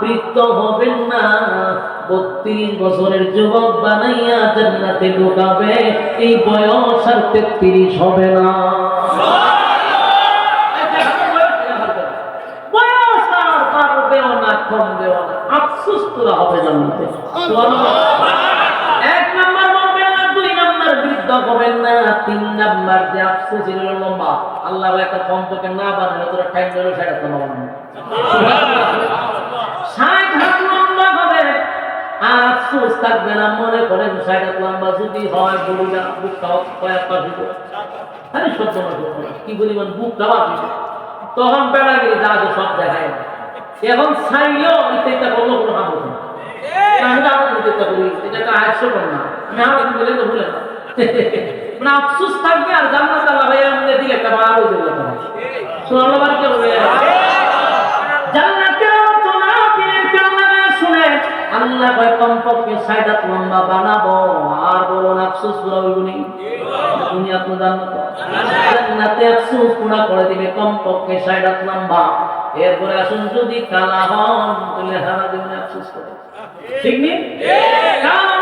বৃত্ত হবেন না। বত্রিশ বছরের যুবক বানাইয়া জান্নাতে ঢোকাবে। এই বয়স আর তেত্রিশ হবে না। এক দুই বৃদ্ধ না, তিন নাম্বার আল্লাহ একটা কম্পকে না বাঁধলে তোরা টাইম ধরে সেটা তো ষাট হাত লম্বা হবে। আর আফসোস থাকবে না মনে করেন ষাট হাত লম্বা যদি হয় গরুটা বুকটা কয়েক পাশে আরে সত্য না। কি পরিমাণ বাকি তখন বেড়া গেলে যা সব দেখায়। এখন চাইলেও চেষ্টা করব কোনো হাত হতো আমি আবার চেষ্টা করি এটা একটা আয়স্য না। আমি আবার বলে তো ভুলে না মানে আফসোস থাকবে আর জান্নাত আল্লাহ ভাই আমাদের দিলে একটা বার হয়ে যাবে। বার কি হবে? জান্নাতের আল্লাহ কয়, কমপক্ষে সাইডাত লম্বা বানাবো, আর বলুন আফসোস পুরা হইবনি দুনিয়া তো জান্নাত জান্নাতে আফসোস পুরা করে দিবে, কমপক্ষে সাইডাত লম্বা এরপরে আসুন, যদি কালা হন, তাহলে হারা জীবনে আফসোস করে। ঠিক নেই কালা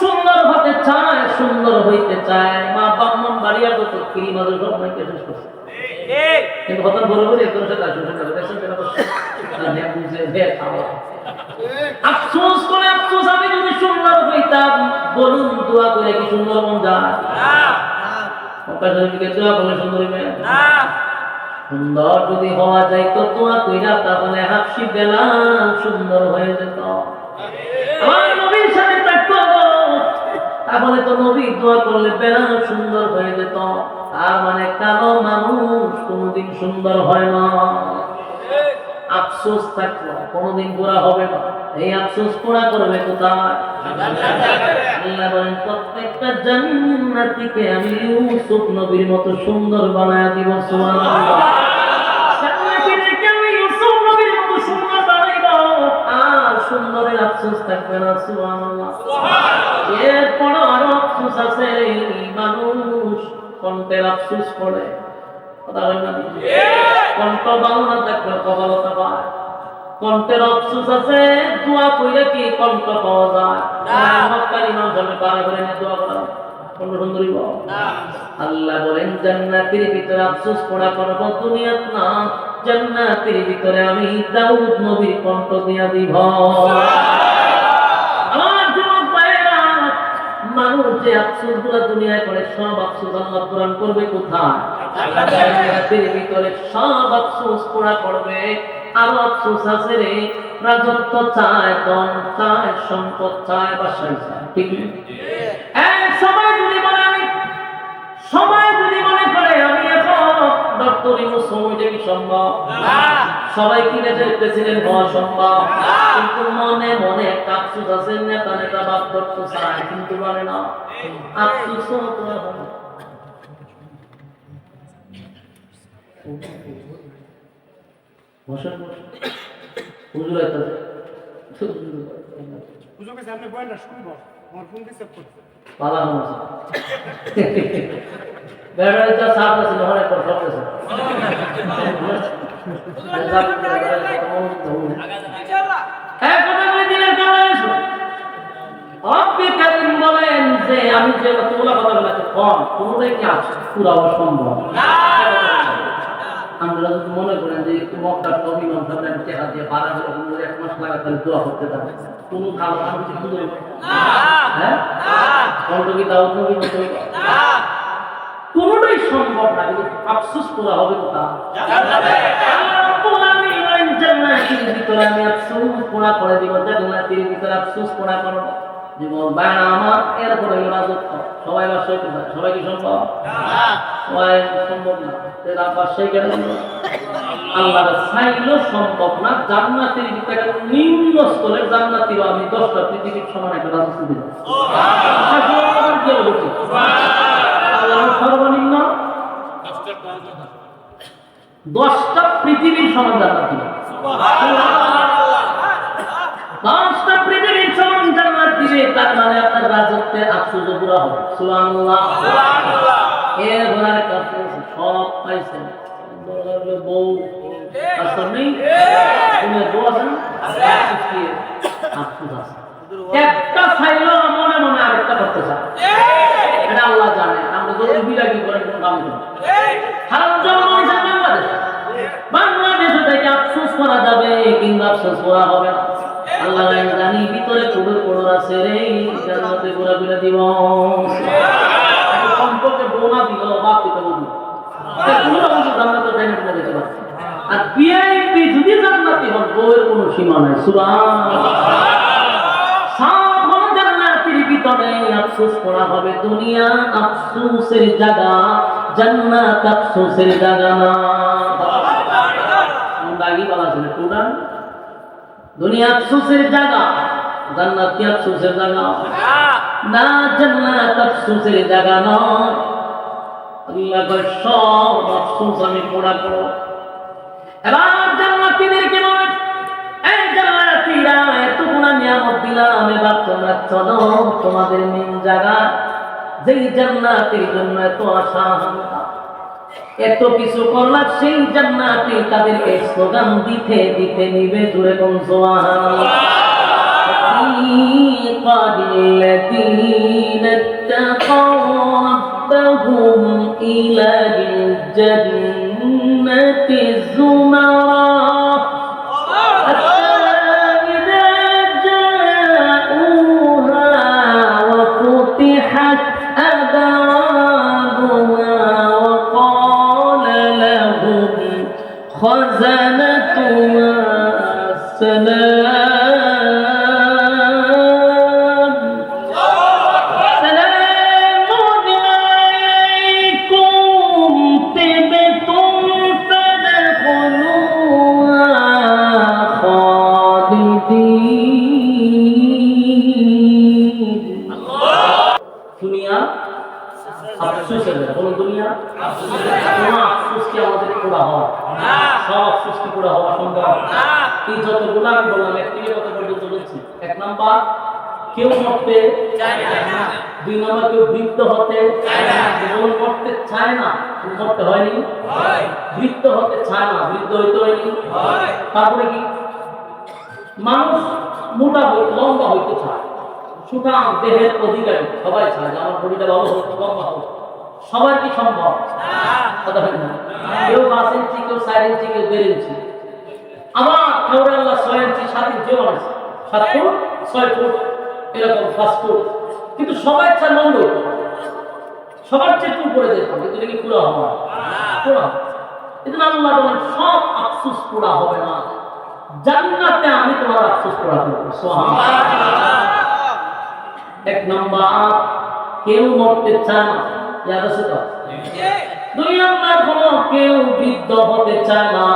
সুন্দর হতে চায়, সুন্দর হইতে চায় মা বাপ মন বাড়িয়া কিরি সব শেষ করছে। কিন্তু কথা বলে বলে সাথে আসুন দেখছেন কেন। আফসোস করে আফসোস আমি যদি সুন্দর হইতাম বলুন দোয়া করে কি সুন্দর মন যায়? সুন্দর যদি হওয়া যায় তো দোয়া কইরা তাহলে হাফসি বেলাল সুন্দর হয়ে যেত। আমার নবীর সাথে থাকতো তাহলে তো নবী দোয়া করলে বেলাল সুন্দর হয়ে যেত। তার মানে কালো মানুষ কোনোদিন সুন্দর হয় না। আফসোস থাকল কোনোদিন গোড়া হবে না। এই আফসোস পোড়া করবে কোথায়? আল্লাহ বলেন, প্রত্যেকটা জান্নাতীকে আমি ইউসুফ নবীর মতো সুন্দর বানায় দিব, সুবহানাল্লাহ। সুন্দরের আফসোস থাকবে না, সুবহানাল্লাহ। এরপর আরও আফসোস আছে মানুষ কণ্ঠের আফসোস করে? কথা বলেন না কণ্ঠ ভালো না থাকলে কপালতা পায় কণ্ঠের আফসোস আছে দোয়া কি কণ্ঠ পাওয়া যায়? পারা করে নিয়ে দোয়া করা? কণ্ঠ সুন্দরী আল্লাহ বলেন জান্নাতের ভিতরে আফসোস করা করব দুনিয়াত না। জান্নাতের ভিতরে আমি দাউদ নবীর কণ্ঠ দিয়া দিব। মানুষ যে আফসোসগুলা দুনিয়ায় করে সব আফসোস আল্লাহ পূরণ করবে কোথায়? ভিতরে সব আফসোস পুরা করবে, আরও আফসোস আছে রে। রাজত্ব চায়, ধন চায়, সম্পদ চায়, বাসায় চায়, ঠিক সময় যদি আমি সবাই যদি মনে করে, আমি এখন ডক্টর সময়টা সম্ভব। সবাই কি দেশের প্রেসিডেন্ট হওয়া সম্ভব? কিন্তু মনে মনে একটা আফসোস আছে, নেতা নেতা বাদ করতে চায় কিন্তু পারে না। আফসোস হতো এখন বসেন বসেন। হুজুর আইতাছে হুজুর কাছে আপনি বলেন না শুনব। আমার ফোন ডিস্টার্ব করছে। পালা হচ্ছে বেড়ার যা সাপ আছে নহরে পর সব আছে। হ্যাঁ বলেন যে আমি যে তোলা কথা বলেছি কম কোনোটাই কি আছে? পুরা অসম্ভব আমরা যদি মনে করেন যে একটু মক্কার কবি মন্ত্র চেহারা দিয়ে বাড়া করে কোনো এক মাস লাগা তাহলে দোয়া করতে পারে কোনো ভালো কি সুন্দর হ্যাঁ? কি নবীর মতো কোনোটাই সম্ভব না, কিন্তু আফসোস করা হবে কোথা? জান্নাতের ভিতরে আমি আফসোস পোড়া করে দিব, জান্নাতের ভিতরে আফসোস পোড়া করব জীবন বায়না আমার এরপরে রাজত্ব সবাই বাসায় সবাই কি সম্ভব? সবাই সম্ভব না। তেরা বাসায় কেন আল্লাহ চাইলেও সম্ভব না। জান্নাতের ভিতরে নিম্ন স্তরের জান্নাতিরও আমি দশটা পৃথিবীর সমান একটা রাজত্ব দিব? আল্লাহ সর্বনিম্ন দশটা পৃথিবীর সমান জান্নাত দিবে দশটা পৃথিবীর সমান জান্নাত দিবে তার মানে আপনার রাজত্বের আফসোস পুরা হবে। সুবহানাল্লাহ। এর ঘোড়ার কাছে সব পাইছেন। বউ আসর নেই? তুমি বউ আছে না আফসোস আছে। একটা চাইলো মনে মনে আরেকটা করতে চায়। এটা আল্লাহ জানে। আমরা যদি বিরাগি করেন কোনো কাম করি হারাম জমা হয়েছে বাংলাদেশ। বাংলাদেশে থেকে আফসোস করা যাবে কিংবা আফসোস করা হবে না। আল্লাহ জানি ভিতরে কুড়ুর কুড়ুর আছে রে, জান্নাতে ঘোরা ঘুরে দিব। সম্পর্কে বোনা দিল, বাপ দিতে করে পারছে আর বিআইপি যদি জান্নাতি হন, বউয়ের কোনো সীমা নাই সুবহান জান্নাতের ভিতরে আফসোস করা হবে, দুনিয়া আফসোসের জায়গা, জান্নাত আফসোসের জায়গা না। আগে বলা ছিল টুডান দুনিয়া আফসোসের জায়গা জান্নাত কি আফসোসের জায়গা? না জান্নাত আফসোসের জায়গা নয়। আল্লাহ কয়, সব আফসোস আমি পোড়া করো এবার জান্নাতীদেরকে বলে এই জান্নাতীরা এত নিয়ামত দিলাম এবার তোমরা চলো তোমাদের মেন জায়গা। যেই জান্নাতের জন্য এত আশা এত কিছু করলা সেই জান্নাতে তাদেরকে স্লোগান দিতে দিতে নিবে জুড়ে কোন الذين اتقوا ربهم إلى الجنة زمرا মরতে দুই নাম্বার কেউ বৃদ্ধ হতে বলুন মরতে চায় না কিন্তু মরতে হয়নি। বৃদ্ধ হতে চায় না বৃদ্ধ হইতে হয়নি। তারপরে কি? মানুষ মোটা লম্বা হইতে চায়। সুতরাং দেহের অধিকারী সবাই চায় আমার বডিটা ভালো লম্বা হোক। সবার কি সম্ভব? কথা হয় না। কেউ পাঁচ ইঞ্চি কেউ চার ইঞ্চি কেউ দেড় ইঞ্চি। আবার কেউ আল্লাহ ছয় ইঞ্চি সাত ইঞ্চি মানুষ সাত ফুট ছয় ফুট। এরকম ফুট কিন্তু সবাই হইতে হবে। সবার চেয়ে একটু উপরে হবে। কিন্তু এটা কি পুরো হবে? পুরো। কিন্তু আল্লাহ বলেন, সব আফসোস পুরা হবে না। জান্নাতে আমি তোমার আফসোস পুরা করব। এক নম্বর, কেউ মরতে চায় না। ইয়াদ আছে তো? দুই নম্বর কোনো কেউ বৃদ্ধ হতে চায় না।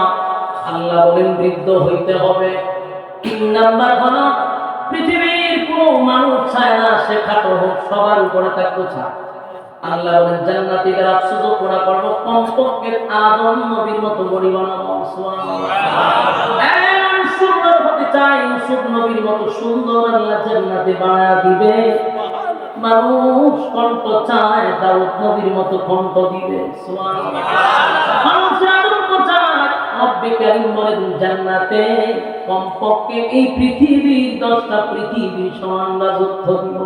আল্লাহ বলেন, বৃদ্ধ হইতে হবে। তিন নাম্বার হলো মানুষ চায় না সে খাটো হোক, সবার উপরে থাকতে চায় আল্লাহ বলেন জান্নাতীদের আফসোস করা করব কমপক্ষে আদম নবীর মতো বানাবো সুন্দর হতে চাই ইউসুফ নবীর মতো সুন্দর আল্লাহ জান্নাতে বানায় দিবে। মানুষ কণ্ঠ চায় দাউদ নবীর মতো কণ্ঠ দিবে। সুবহানাল্লাহ। জান্নাতে। কমপক্ষে এই পৃথিবীর দশটা পৃথিবীর সমান রাজত্ব দিব।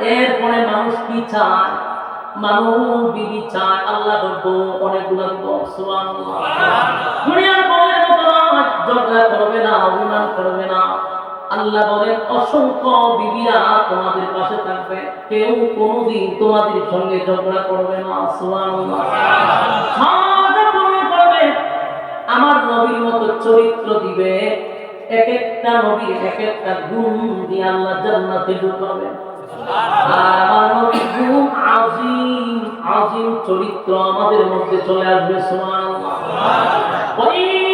এরপরে মানুষ কি চায়? মানুষ বিবি চায় আল্লাহ করব অনেকগুলো দুনিয়ার বউয়ের মতো ঝগড়া করবে না অভিমান করবে না। আল্লাহ বলেন, অসংখ্য বিবিরা তোমাদের পাশে থাকবে। কেউ কোনোদিন তোমাদের সঙ্গে ঝগড়া করবে না। করবে আমার নবীর মতো চরিত্র দিবে। এক একটা নবীর এক একটা গুণ দিয়ে আল্লাহ জান্নাতে ঢুকাবে। আর আমার নবীর গুণ আজিম আজিম চরিত্র আমাদের মধ্যে চলে আসবে, সুবহানাল্লাহ।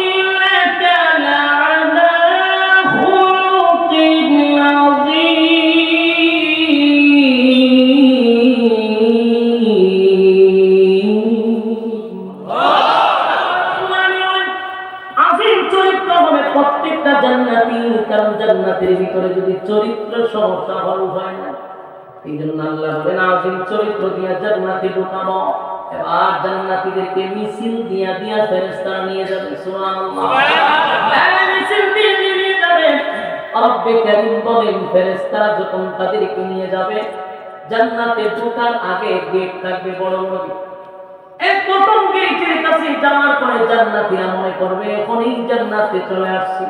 জান্নাতি কারণ জান্নাতের ভিতরে যদি চরিত্র সমস্যা ভালো হয় না। এই জন্য আল্লাহ বলেন আজিম চরিত্র দিয়া জান্নাতে ঢুকাবো এবার জান্নাতীদেরকে মিছিল দিয়া দিয়া ফেরেশতারা নিয়ে যাবে। সুবহানাল্লাহ। এই মিছিল দিয়া রব্বে কারীম বলেন ফেরেশতারা যখন তাদেরকে নিয়ে যাবে জান্নাতে ঢোকার আগে গেট থাকবে বড় বড় এক কাছে পরে মনে করবে, এখনই জান্নাতে চলে আসছি।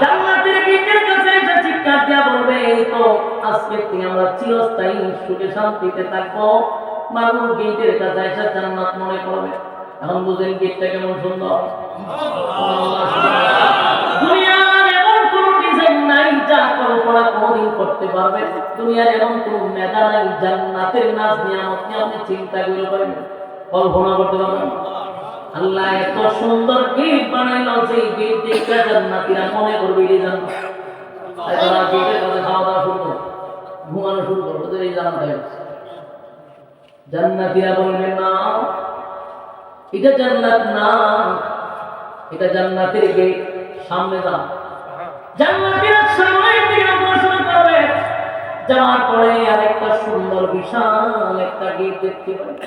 জান্নাতের কাছে এটা চিৎকার দেয়া বলবে, এই তো, আজকে আমরা চিরস্থায়ী সুখে শান্তিতে থাকব। মানুষ গেটের কাছে এসে জান্নাত মনে করবে। এখন বুঝেন গেটটা কেমন সুন্দর। ডিজাইন নাই যা কল্পনা কোনদিন করতে পারবে দুনিয়ার এমন কোন মেধা নাই, জান্নাতের নাচ নিয়ামত নিয়ে আপনি চিন্তা করে পারেন কল্পনা করতে পারবেন আল্লাহ এত সুন্দর গেট বানাইলো যে গেট দেখে জান্নাতীরা মনে করবে এই জান্নাত এটা জান্নাত এটা জান্নাতের গেট সামনে যান জান্নাতের সামনে দিয়ে অগ্রসর করবে। যাওয়ার পরে আরেকটা সুন্দর, বিশাল একটা গেট দেখতে পাবে।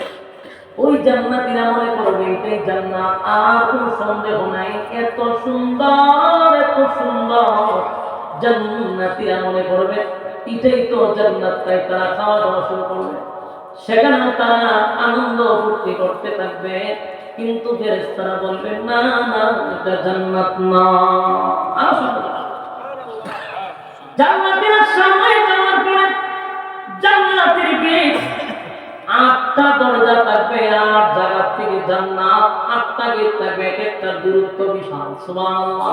ওই জান্নাতীরা মনে করবে, এটাই জান্নাত, আর কোনো সন্দেহ নাই। এত সুন্দর এত সুন্দর। জান্নাতীরা মনে করবে, এটাই তো জান্নাত, তাই তারা খাওয়া দাওয়া শুরু করবে। সেখানেও তারা আনন্দ ফুর্তি করতে থাকবে। কিন্তু ফেরেশতারা বলবে, না না, এটা জান্নাত না আর না। জান্নাতের সামনে যাওয়ার পরে জান্নাতের গেট আটটা দরজা থাকবে আট জায়গা থেকে জান্নাত আটটা গেট থাকবে এক একটা দূরত্ব বিশাল সুবহানাল্লাহ।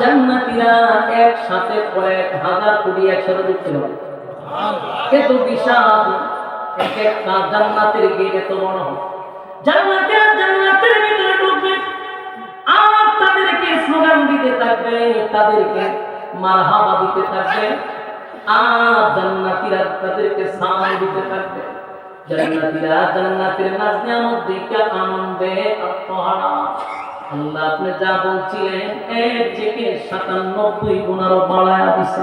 জান্নাতীরা একসাথে কয়েক হাজার কোটি একসাথে ঢুকতে পারে এত বিশাল এক একটা জান্নাতের গেট এত বড় জান্নাতের জান্নাতের ভিতরে ঢুকবে আর তাদেরকে স্লোগান দিতে থাকবে তাদেরকে মারহাবা দিতে থাকবে, আর জান্নাতীরা তাদেরকে সালাম দিতে থাকবে। জান্নাতীরা জান্নাতের নাচ নিয়ামত দেখে আনন্দে আত্মহারা। আল্লাহ আপনি যা বলছিলেন, এর থেকে সাতানব্বই গুণ আরও বাড়ায়া দিছে।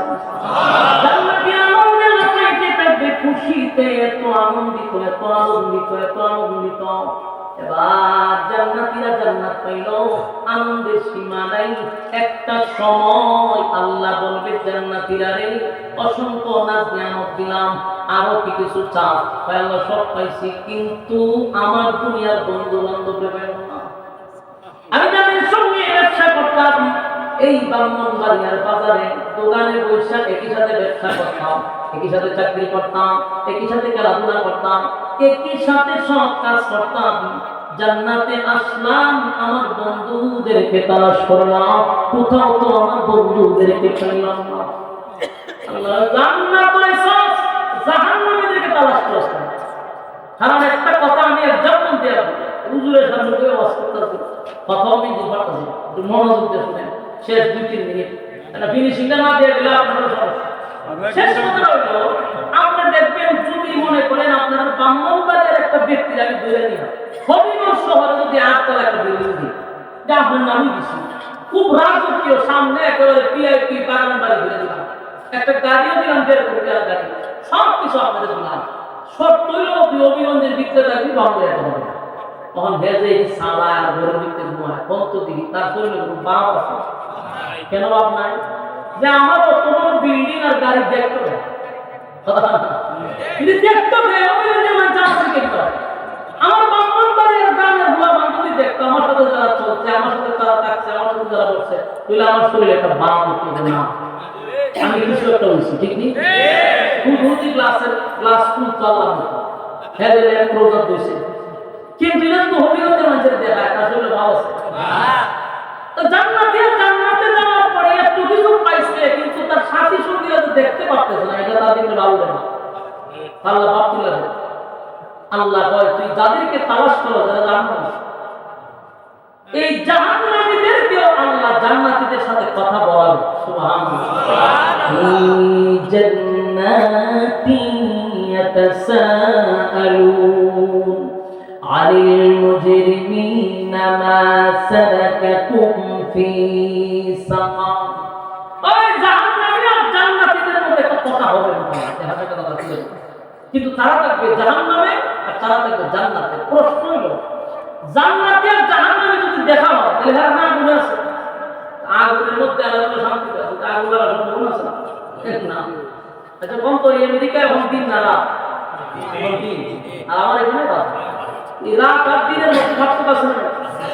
খুশিতে, এত আনন্দিত এত আনন্দিত এত আনন্দিত। এবার জান্নাতীরা জান্নাত পাইল। আনন্দের সীমা নাই। একটা সময় আল্লাহ বলবে, জান্নাতীরা রে, অসংখ্য নাচ নিয়ামত দিলাম, আরও কি কিছু চাপ আল্লাহ সব পাইছি, কিন্তু আমার দুনিয়ার বন্ধু বান্ধবরে পাইল আমি তাদের সঙ্গে ব্যবসা করতাম। এই ব্রাহ্মণবাড়িয়ার বাজারে দোকানে বৈশাখ একই সাথে ব্যবসা করতাম, একই সাথে চাকরি করতাম, একই সাথে খেলাধুলা করতাম। একই সাথে সব কাজ করতাম। জান্নাতে আসলাম, আমার বন্ধুদেরকে তালাশ করলাম। কোথাও তো আমার বন্ধুদেরকে পেলাম না। জান্নাত করছ কারণ একটা কথা আমি একদম বলতে পারব হুজুরের আমি শেষ দুই, তিন মিনিট। ফিনিশিংটা না দিয়ে দিলে আপনার শেষ কথা হলো আপনি দেখবেন যদি মনে করেন আপনার ব্রাহ্মণবাড়ির একটা আমি ধরে নিলাম হবিগঞ্জ শহরে যদি আটতলা একটা বিল্ডিং দিই যে আপনার নামই দিছি খুব রাজকীয় সামনে একেবারে পিআইপি বাগান ধরে দিলাম। একটা গাড়িও দিলাম দেড় কোটি টাকার গাড়ি। সব কিছু আপনাদের দিলাম সত্যই অতি অভিগঞ্জের বিক্রেতা কি ভালো একটা তখন ভেজে সালা ঘরের ভিতরে ঘুমায়। বন্ত দিকে তার শরীরে কোনো বাপ আছে? কেন বাপ নাই? যে আমার অত বড় বিল্ডিং আর গাড়ি দেখতে হবে। দেখতে হবে আমি আমার হবে। আমার বাড়ির গ্রামের বুয়া বান্ধবী দেখতো আমার সাথে যারা চলছে আমার সাথে যারা থাকছে আমার সাথে যারা বসছে তুই আমার শরীরে একটা উঠতে না। আমি কিছু একটা বলছি ঠিক নেই? ভর্তি ক্লাসের ক্লাস স্কুল চললাম মতো হ্যাঁ প্রোগ্রাম দিয়েছে কিন্তু এটা তো মানুষের দেখা আছে। তো জান্নাতে পরে এত কিছু পাইছে, কিন্তু তার সাথী সঙ্গীরা তো দেখতে পারতেছে না, এটা তাদেরকে লাউবে না। আল্লাহ বাপ তুলে আল্লাহ কয়, তুই যাদেরকে তালাশ করো, যারা জান্নাত এই জাহান্নামীদেরকেও আল্লাহ জান্নাতীদের সাথে কথা বলার সুবহানাল্লাহ। জান্নাতি ইয়াতাসাআলুন আনিল মুজরিমিনা ফি সাকার ওই জাহান্নামী আর জান্নাতীদের মধ্যে কথা হবে না ছিল কিন্তু তারা থাকবে জাহান্নামে আর তারা থাকবে জান্নাতে। প্রশ্ন হলো, জান্নাতে আর জাহান্নামে যদি দেখা হয়, তাহলে হ্যাঁ না গুণে আছে? আগুনের মধ্যে আলাদা শান্তি আছে আগুন লাগা সম্ভব আছে না? আচ্ছা কম তো, এই আমেরিকা এখন দিন না আর আমার এখানে রাত। রাত আর দিনের মধ্যে থাকতে পারছে না।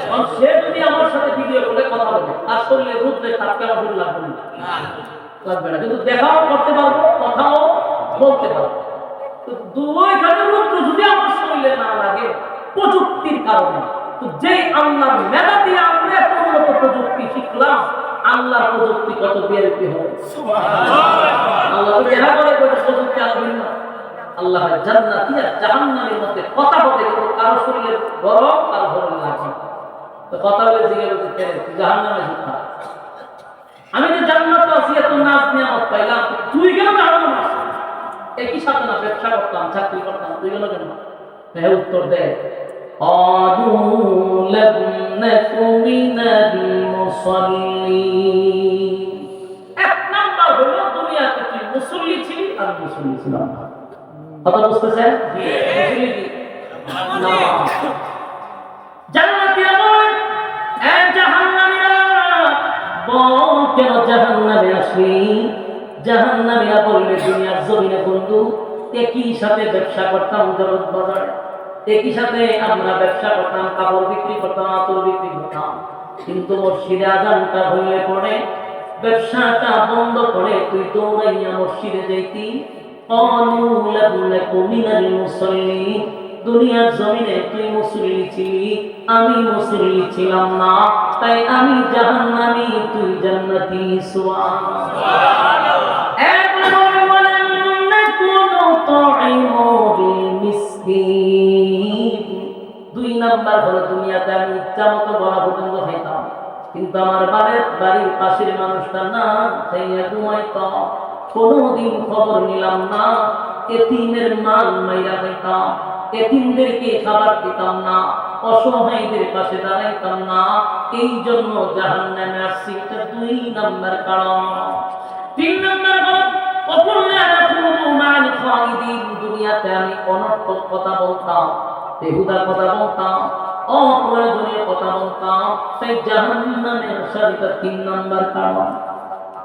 কারণ সে যদি আমার সাথে ভিডিও করে কথা বলে তার শরীরে রূপ তার ভুল লাগবে লাগবে না। কিন্তু দেখাও করতে পারব কথাও বলতে পারব। যদি আমার শরীরে না লাগে প্রযুক্তির কারণে তো যেই আল্লাহর মেধা দিয়ে আমরা এত উন্নত প্রযুক্তি শিখলাম আল্লাহর প্রযুক্তি কত বিএলপি হবে? আল্লাহ দেখা করে প্রযুক্তি না। আল্লাহ জান্নাতি আর জাহান্নামের মধ্যে কথা বলে কিন্তু কারো শরীরে গরম কারো শরীরে লাগে তো কথা বলে জিজ্ঞেস করছে জাহান্নামে শিক্ষা আমি তো জান্নাত আছি এত নাচ নিয়ামত পাইলাম তুই কেন জাহান্নামে আসছিস একই সাথে না ব্যবসা করতাম চাকরি করতাম তুই কেন কেন হ্যাঁ উত্তর দেয় قالوا لم نك من المصلين এক নাম্বার হলো দুনিয়াতে তুই মুসল্লি ছিলি আর মুসল্লি ছিলাম না কথা বুঝতেছেন একই সাথে ব্যবসা করতাম জগৎ বাজারে। একই সাথে আমরা ব্যবসা করতাম, কাপড় বিক্রি করতাম, আতর বিক্রি করতাম। কিন্তু মসজিদে আজানটা হইলে পড়ে ব্যবসাটা বন্ধ করে তুই দৌড়াইয়া মসজিদে যাইতি قالوا لم نك من المصلين দুনিয়ার জমিনে তুই মুসল্লি ছিলি আমি মুসল্লি ছিলাম না তাই আমি জাহান্নামী তুই জান্নাতি সুবহানাল্লাহ এরপরে বলেন কোন তাইমুল মিসকিন দুই নাম্বার হলো দুনিয়াতে আমি ইচ্ছা মতো বলা পর্যন্ত খাইতাম কিন্তু আমার বাড়ির বাড়ির পাশের মানুষটা না খাইয়া ঘুমাইতাম কোনোদিন খবর নিলাম না। এতিমের মাল মাইরা খাইতাম এতিমদেরকে খাবার দিতাম না। অসহায়দের পাশে দাঁড়াইতাম না। এই জন্য জাহান নামে আসছি। এটা দুই নাম্বার কারণ। তিন নাম্বার কারণ তিন নাম্বার কারণ।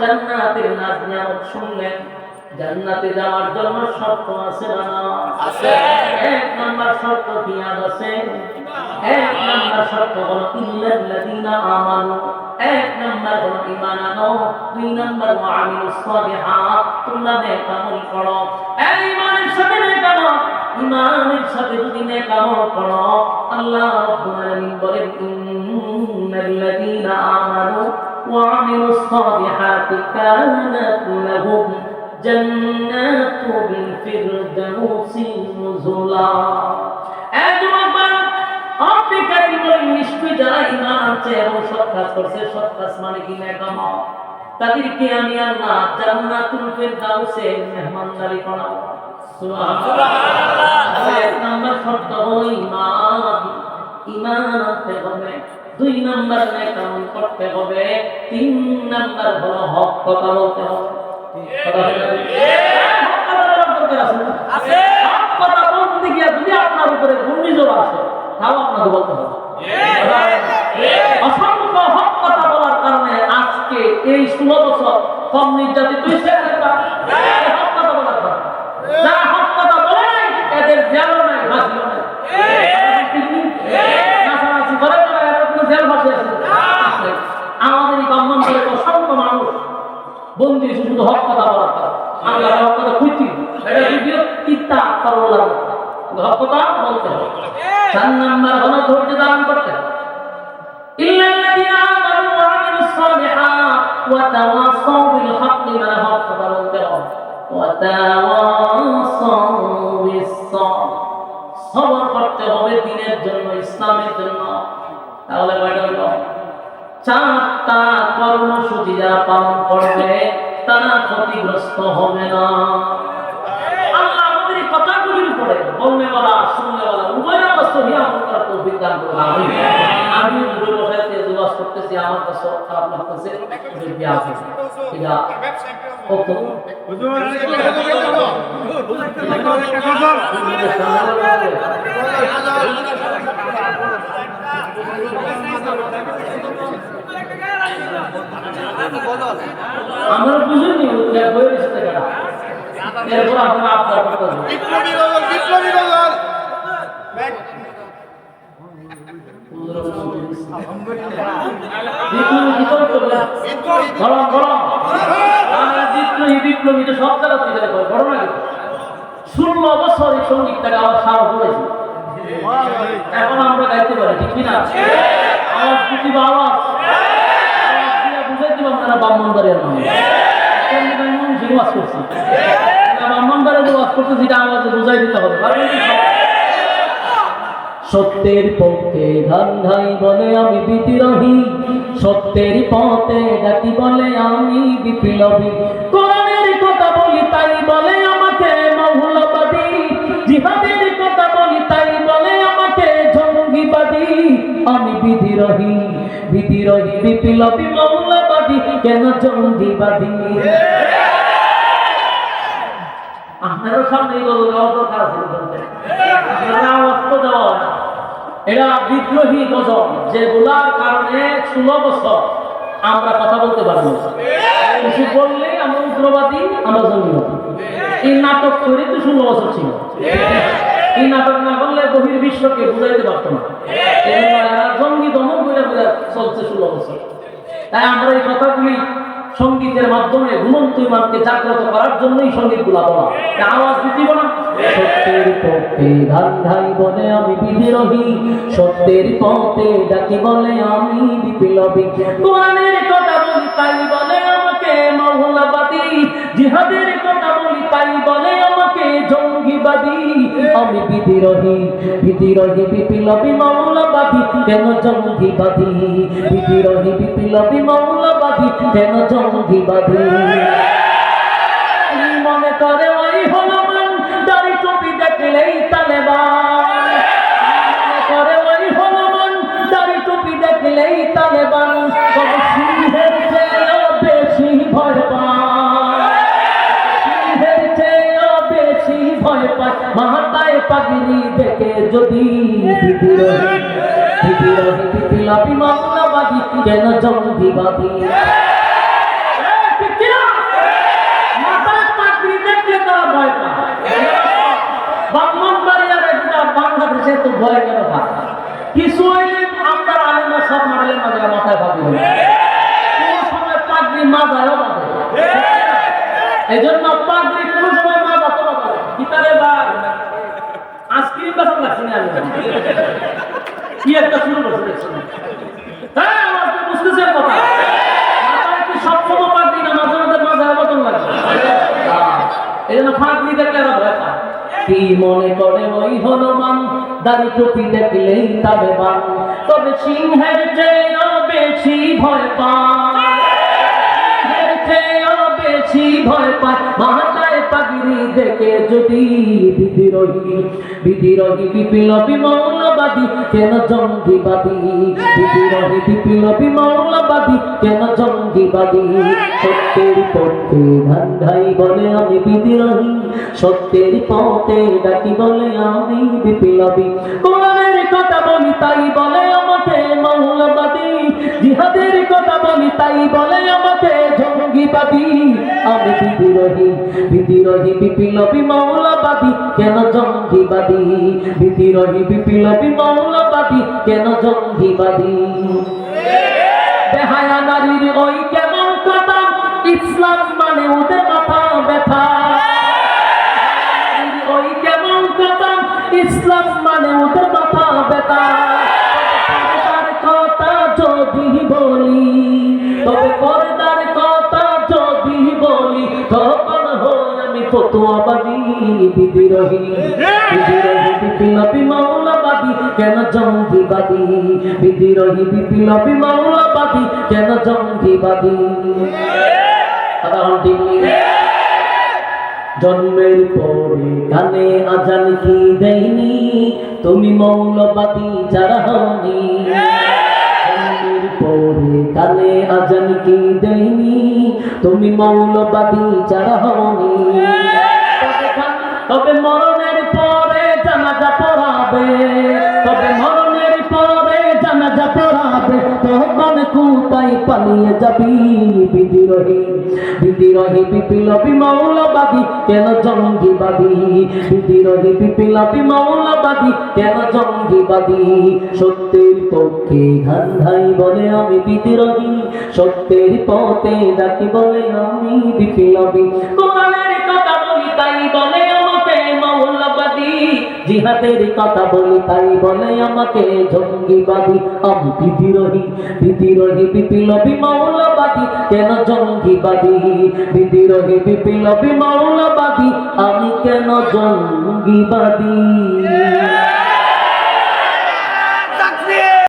জান্নাতের নাজ নিয়ামত শুনলেন জান্নাতে যাওয়ার জন্য শর্ত আছে না? আছে। এক নাম্বার শর্ত আদ আছে? এক নাম্বার শর্ত হলো ইল্লাল্লাযীনা আমানু। এক নাম্বার হলো ঈমান আনো। দুই নাম্বার ওয়ামিলুস সালিহাত। তোমরা নেক আমল করো। এই ঈমানের সাথে নেক আমল ঈমানের সাথে যদি নেক আমল করো আল্লাহ রাব্বুল আলামিন বলেন ইন্নাল্লাযীনা আমানু। وعملوا الصالحات كانت لهم جنات الفردوس نزلا এই যুবক ভাই, আপনি কারি বলেন নিশ্চয়ই যারা ইমান আনছে এবং সৎ কাজ করছে সৎ কাজ মানে কি নেকামত তাদেরকে আমি আল্লাহ জান্নাতুল ফিরদাউসে মেহমানদারি করাবো সুবহানাল্লাহ এক নাম্বার শর্ত হলো ঈমান ঈমান আনতে হবে দুই নাম্বার নেকামল করতে হবে তিন নাম্বার হলো হক কথা বলতে হবে। আছে। হক কথা বলতে গিয়ে যদি আপনার উপরে ঘূর্ণিঝড় আসে তাও আপনাকে বলতে হবে। অসংখ্য হক কথা বলার কারণে আজকে এই ষোলো বছর কম নির্যাতিত হয়েছে একটা। এই হক কথা বলার কারণে। কিন্তু হক কথা বলার আল্লাহ হক কথা খুঁজছি এটা যদিও তিতা করলা মানে হক কথা বলতে হবে চার নাম্বার হল ধৈর্য ধারণ করতে। করতে হবে দিনের জন্য ইসলামের জন্য। তাহলে বড় চারটা কর্মসূচি যারা পালন করবে তারা ক্ষতিগ্রস্ত হবে না আল্লাহ আমাদের কথাগুলির উপরে বলনেওয়ালা শুননেওয়ালা উভয় অবস্থা নিয়ে আমল করার তৌফিক দান করুন আমি দূরে বসে তেজ ওয়াজ করতেছি আমার কাছে খারাপ লাগতেছে দেখবি আছে এটা কত আমরা বুঝিনি হয়ে গেছে টাকাটা এরপর আপনারা আপনার হবে বিপ্লবী বদল বিপ্লবী আমরা তো সব জায়গা থেকে বড় না কিন্তু। ষোলো বছর এই সঙ্গীতটাকে আবার সারা করেছি। এখন আমরা গাইতে পারি ঠিক কিনা? আওয়াজ দিয়ে আপনারা ব্রাহ্মণবাড়িয়ার মনীষীর ওয়াজ করছি ব্রাহ্মণবাড়িয়ার যে ওয়াজ করতে যেটা? সত্যের পক্ষে ধান ধাই বলে আমি বিদ্রোহী, সত্যের পথে ডাকি বলে আমি বিপ্লবী। কোরআনের কথা বলি তাই বলে আমাকে মৌলবাদী। জিহাদের কথা বলি তাই বলে আমাকে জঙ্গিবাদী। আমি বিদ্রোহী বিদ্রোহী, বিপ্লবী, মৌলবাদী। কেন জঙ্গিবাদী আপনারও সামনে। এরা বিদ্রোহী গজল যেগুলার কারণে ষোলো বছর আমরা কথা বলতে পারব কিছু বললে আমরা উগ্রবাদী, আমরা জঙ্গিবাদী। এই নাটক করে তো ষোলো বছর ছিল। এই নাটক না করলে বহির্বিশ্বকে বুঝাইতে পারতো না। জঙ্গি দমন করে চলছে ষোলো বছর। তাই আমরা এই কথাগুলি সঙ্গীতের মাধ্যমে ঘুমন্ত ইমানকে জাগ্রত করার জন্যই সংগীতগুলা বলা আওয়াজ দিতে না? সত্যের পথে ধান ধাই বলে আমি বিদ্রোহী, সত্যের পথে ডাকি বলে আমি বিপ্লবী। কোরআনের কথা বলি তাই বলে আমাকে মহলাবাদী, জিহাদের কথা বলি তাই বলে আমাকে জঙ্গিবাদী। আমি বিদ্রোহী বিদ্রোহী বিপ্লবী মৌলবাদী কেন জঙ্গিবাদী কেন জঙ্গিবাদী মনে করে ওই হলমান দাড়ি টুপি দেখলেই তালেবান। মনে করে ওই হলমান দাড়ি টুপি ভয় পায়। সিংহের চেয়েও বেশি যদি বিপ্লবী কিছু হইলে মাঝে মাথায় পাগড়ি কোনো সময় পাগড়ি মাথায়ও বাঁধে জন্য পাগড়ি কোনো সময় মাথা তো বাঁধে গীতারে বা বেতন লাগছে না কি একটা শুরু করছে হ্যাঁ আমার তো বুঝতেছেন কথা। মাথায় কি সবসময় না, মাঝে মাঝে মাথায় বেতন লাগছে এই জন্য ফাঁকলি দেখলে এরা ভয় পায় কি করে ওই হনুমান? দাড়ি টুপি দেখলেই তবে সিংহের চেয়েও বেশি ভয় সিংহের বেশি ভয় পায়। মাথায় পাগড়ি দেখে যদি বিদ্রোহী বিদ্রোহী বিপ্লবী মৌলবাদী, কেন জঙ্গিবাদী? বিদ্রোহী বিপ্লবী মৌলবাদী, কেন জঙ্গিবাদী? সত্যের পথে ধান্ধাই বলে আমি বিদ্রোহী। সত্যের পথে ডাকি বলে আমি বিপ্লবী। কোরআনের কথা বলি, তাই বলে জিহাদের কথা বলি, তাই বলে আমাকে জঙ্গিবাদী আমি বিদ্রোহী বিদ্রোহী, বিপ্লবী, মৌলবাদী। কেন জঙ্গিবাদী বিদ্রোহী, বিপ্লবী, মৌলবাদী। কেন জঙ্গিবাদী বেহায়া নারীর ওই কেমন কথা? ইসলাম মানে ওদের কেন জঙ্গিবাদী বিদ্রোহী, বিপ্লবী মৌলবাদী কেন জঙ্গিবাদী? জন্মের পরে কানে আজান কি দেয়নি তুমি মৌলবাদী যারা হওনি জন্মের পরে কানে আজান কি দেয়নি তুমি মৌলবাদী যারা হওনি তবে মরণের পরে জানাজা পড়াবে, তবে মরণের পরে জানাজা পড়াবে তখন কোথায় পালিয়ে যাবি বিদ্রোহী বিদ্রোহী বিপ্লবী মৌলবাদী, কেন জঙ্গিবাদী? বিদ্রোহী বিপ্লবী মৌলবাদী, কেন জঙ্গিবাদী? সত্যের পক্ষে গান্ধাই বলে আমি বিদ্রোহী, সত্যের পথে ডাকি বলে আমি বিপ্লবী। কোরআনের কথা বলি তাই বলে জিহাদের কথা বলি, তাই বলে আমাকে জঙ্গিবাদী আমি বিদ্রোহী বিদ্রোহী বিপ্লবী মাওলাবাদী কেন জঙ্গিবাদী বিদ্রোহী বিপ্লবী মাওলাবাদী আমি কেন জঙ্গিবাদী